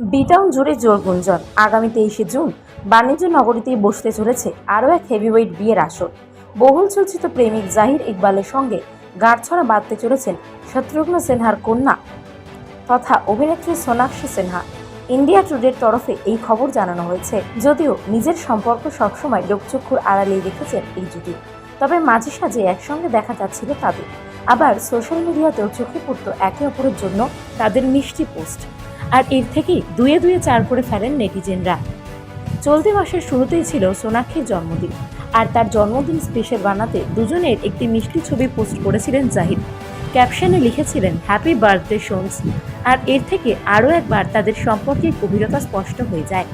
বিটাউন জুড়ে জোর গুঞ্জন। আগামী তেইশে জুন বাণিজ্য নগরীতেই বসতে চলেছে আরও এক হেভিওয়েট বিয়ের আসর। বহুল চর্চিত প্রেমিক জাহির ইকবালের সঙ্গে গাঁটছড়া বাঁধতে চলেছেন শত্রুঘ্ন সিনহার কন্যা তথা অভিনেত্রী সোনাক্ষী সিনহা। ইন্ডিয়া টুডের তরফে এই খবর জানানো হয়েছে। যদিও নিজের সম্পর্ক সবসময় লোকচক্ষুর আড়ালেই রেখেছেন এই জুটি। তবে মাঝে সাঝে একসঙ্গে দেখা যাচ্ছিল তাদের। আবার সোশ্যাল মিডিয়াতেও চোখে পড়তো একে অপরের জন্য তাদের মিষ্টি পোস্ট। আর এর থেকেই দুয়ে দুয়ে চার করে ফেলেন নেটিজেনরা। চলতি মাসের শুরুতেই ছিল সোনাক্ষীর জন্মদিন, আর তার জন্মদিন স্পেশাল বানাতে দুজনের একটি মিষ্টি ছবি পোস্ট করেছিলেন জাহিদ। ক্যাপশনে লিখেছিলেন হ্যাপি বার্থডে শোনস আর এর থেকে আরও একবার তাদের সম্পর্কের গভীরতা স্পষ্ট হয়ে যায়।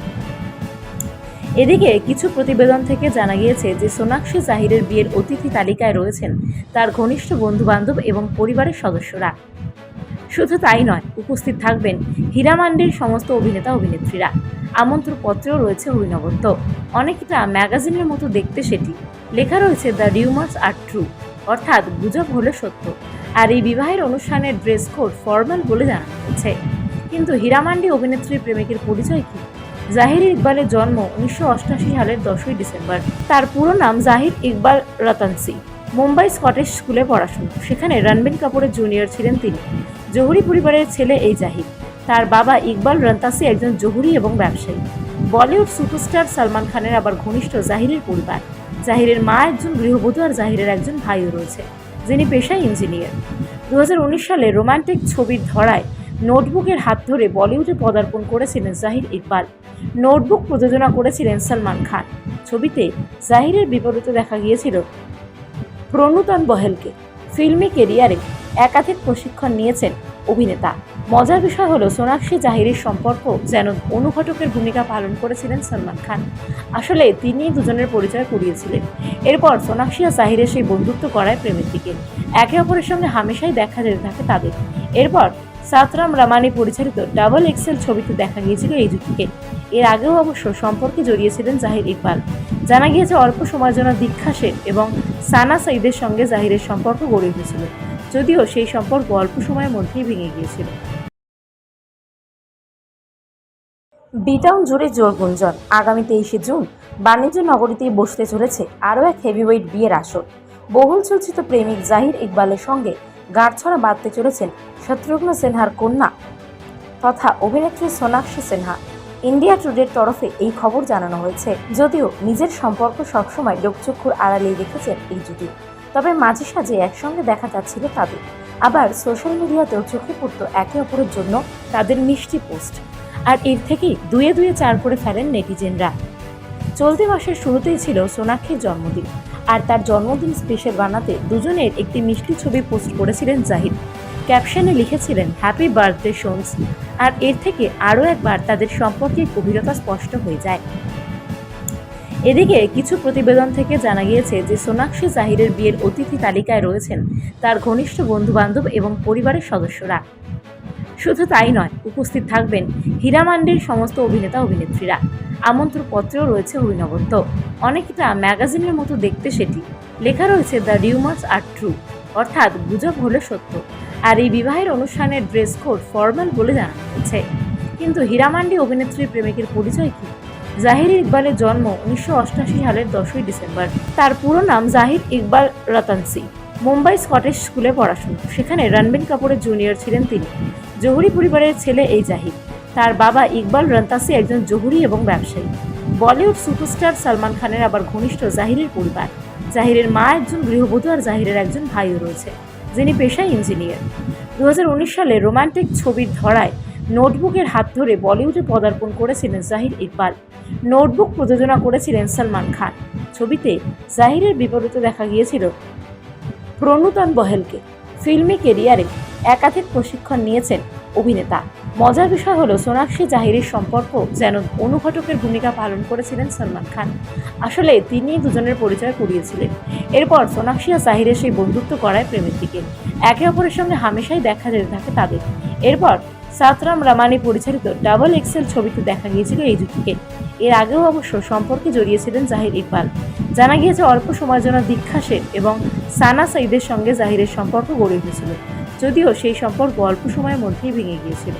এদিকে কিছু প্রতিবেদন থেকে জানা গিয়েছে যে সোনাক্ষী জাহিরের বিয়ের অতিথি তালিকায় রয়েছেন তার ঘনিষ্ঠ বন্ধুবান্ধব এবং পরিবারের সদস্যরা। শুধু তাই নয়, উপস্থিত থাকবেন হীরামান্ডির সমস্ত অভিনেতা অভিনেত্রীরা। আমন্ত্রণপত্রেও রয়েছে অভিনবত্ব অনেকটা ম্যাগাজিনের মতো দেখতে সেটি। লেখা রয়েছে, দ্য রিউমার্স আর ট্রু অর্থাৎ গুজব হলে সত্য। আর এই বিবাহের অনুষ্ঠানের ড্রেস কোড ফর্মাল বলে জানানো হয়েছে। কিন্তু হীরামান্ডি অভিনেত্রী প্রেমিকের পরিচয় কী? জাহির ইকবালের জন্ম উনিশশো সালের দশই ডিসেম্বর। তার পুরো নাম জাহির ইকবাল রতনসি মুম্বাই স্কটিশ স্কুলে পড়াশোনা। সেখানে রণবীর কাপুরের জুনিয়র ছিলেন তিনি। জহুরি পরিবারের ছেলে এই জাহিদ। তার বাবা ইকবাল রন্তাসি একজন জহুরি এবং ব্যবসায়ী। বলিউড সুপারস্টার সালমান খানের আবার ঘনিষ্ঠ জাহিরের পরিবার। জাহিরের মা একজন গৃহবধূ আর জাহিরের একজন ভাইও রয়েছে, যিনি পেশায় ইঞ্জিনিয়ার দু হাজার উনিশ সালে রোমান্টিক ছবির ধরায় নোটবুকের হাত ধরে বলিউডে পদার্পণ করেছিলেন জাহির ইকবাল। নোটবুক প্রযোজনা করেছিলেন সালমান খান। ছবিতে জাহিরের বিপরীতে দেখা গিয়েছিল প্রণুতন বহেলকে ফিল্মি কেরিয়ারে একাধিক প্রশিক্ষণ নিয়েছেন অভিনেতা। মজার বিষয় হলো সোনাক্ষী জাহিরের সম্পর্ক যেন অনুঘটকের ভূমিকা পালন করেছিলেন সলমান খান। আসলে তিনি দুজনের পরিচয় করিয়েছিলেন এরপর সোনাক্ষী আর জাহিরের সেই বন্ধুত্ব করায় প্রেমের দিকে। একে অপরের সঙ্গে হামেশাই দেখা যেতে থাকে তাদের। এরপর সাতরাম রামানি পরিচালিত ডাবল এক্সেল ছবিতে দেখা গিয়েছিল এই জুটিকে এর আগেও অবশ্য সম্পর্কে জড়িয়েছিলেন জাহির ইকবাল। জানা গিয়েছে, অল্প সময়ের জন্য দীক্ষা সেন এবং সানা সাইদের সঙ্গে জাহিরের সম্পর্ক গড়ে উঠেছিল, যদিও সেই সম্পর্ক অল্প সময়ের মধ্যেই ভেঙে গিয়েছিল। বিটাউন জুড়ে জোর গুঞ্জন। আগামী তেইশে জুন বাণিজ্য নগরীতেই বসতে চলেছে আরও এক হেভিওয়েট বিয়ের আসর। বহুল চর্চিত প্রেমিক জাহির ইকবালের সঙ্গে গাঁটছড়া বাঁধতে চলেছেন শত্রুঘ্ন সিনহার কন্যা তথা অভিনেত্রী সোনাক্ষী সিনহা। ইন্ডিয়া টুডের তরফে এই খবর জানানো হয়েছে। যদিও নিজের সম্পর্ক সবসময় লোকচক্ষুর আড়ালেই রেখেছেন এই জুটি। তবে মাঝে সাঝে একসঙ্গে দেখা যাচ্ছিল তাদের। আবার সোশ্যাল মিডিয়াতেও চোখে পড়তো একে অপরের জন্য তাদের মিষ্টি পোস্ট। আর এর থেকেই দুয়ে দুয়ে চার করে ফেলেন নেটিজেনরা। চলতি মাসের শুরুতেই ছিল সোনাক্ষীর জন্মদিন। আর তার জন্মদিন স্পেশাল বানাতে দুজনের একটি মিষ্টি ছবি পোস্ট করেছিলেন জাহিদ। ক্যাপশনে লিখেছিলেন হ্যাপি বার্থডে শোনস আর এর থেকে আরও একবার তাদের সম্পর্কের গভীরতা স্পষ্ট হয়ে যায়। এদিকে কিছু প্রতিবেদন থেকে জানা গিয়েছে যে সোনাক্ষী জাহিরের বিয়ের অতিথি তালিকায় রয়েছেন তার ঘনিষ্ঠ বন্ধুবান্ধব এবং পরিবারের সদস্যরা। শুধু তাই নয়, উপস্থিত থাকবেন হীরামান্ডির সমস্ত অভিনেতা অভিনেত্রীরা। আমন্ত্রণপত্রেও রয়েছে অভিনবত্ব অনেকটা ম্যাগাজিনের মতো দেখতে সেটি। লেখা রয়েছে দ্য রিউমার্স আর ট্রু অর্থাৎ গুজব হলে সত্য। আর এই বিবাহের অনুষ্ঠানের ড্রেস কোড ফর্মাল বলে জানানো হয়েছে। কিন্তু হীরামান্ডি অভিনেত্রীর প্রেমিকের পরিচয় কি? জাহির ইকবালের জন্ম উনিশশো সালের দশই ডিসেম্বর। তার পুরো নাম জাহির ইকবাল রতনসি। মুম্বাই স্কটিশ স্কুলে পড়াশোনা। সেখানে রণবীর কাপুরের জুনিয়র ছিলেন তিনি। জহুরি পরিবারের ছেলে এই জাহির। তার বাবা ইকবাল রন্তাসি একজন জহুরি এবং ব্যবসায়ী। বলিউড সুপারস্টার সালমান খানের আবার ঘনিষ্ঠ জাহিরের পরিবার। জাহিরের মা একজন গৃহবধূ আর জাহিরের একজন ভাইও রয়েছে, যিনি পেশায় ইঞ্জিনিয়ার। দু হাজার উনিশ সালে রোমান্টিক ছবির ধরায় নোটবুকের হাত ধরে বলিউডে পদার্পণ করেছিলেন জাহির ইকবাল। নোটবুক প্রযোজনা করেছিলেন সালমান খান। ছবিতে জাহিরের বিপরীতে দেখা গিয়েছিল প্রণুতন বহেলকে। ফিল্মি কেরিয়ারে একাধিক প্রশিক্ষণ নিয়েছেন অভিনেতা। মজার বিষয় হলো সোনাক্ষী জাহিরের সম্পর্ক যেন অনুঘটকের ভূমিকা পালন করেছিলেন সলমান খান। আসলে তিনি দুজনের পরিচয় করিয়েছিলেন এরপর সোনাক্ষী আর জাহিরের সেই বন্ধুত্ব করায় প্রেমের দিকে। একে অপরের সঙ্গে হামেশাই দেখা যেতে থাকে তাদের। এরপর সাতরাম রামানি পরিচালিত ডাবল এক্সেল ছবিতে দেখা গিয়েছিল এই জুটিকে এর আগেও অবশ্য সম্পর্কে জড়িয়েছিলেন জাহির ইকবাল। জানা গিয়েছে অল্প সময়ের জন্য দীক্ষা সেন এবং সানা সাইদের সঙ্গে জাহিরের সম্পর্ক গড়ে উঠেছিল। যদিও সেই সম্পর্ক অল্প সময়ের মধ্যেই ভেঙে গিয়েছিল।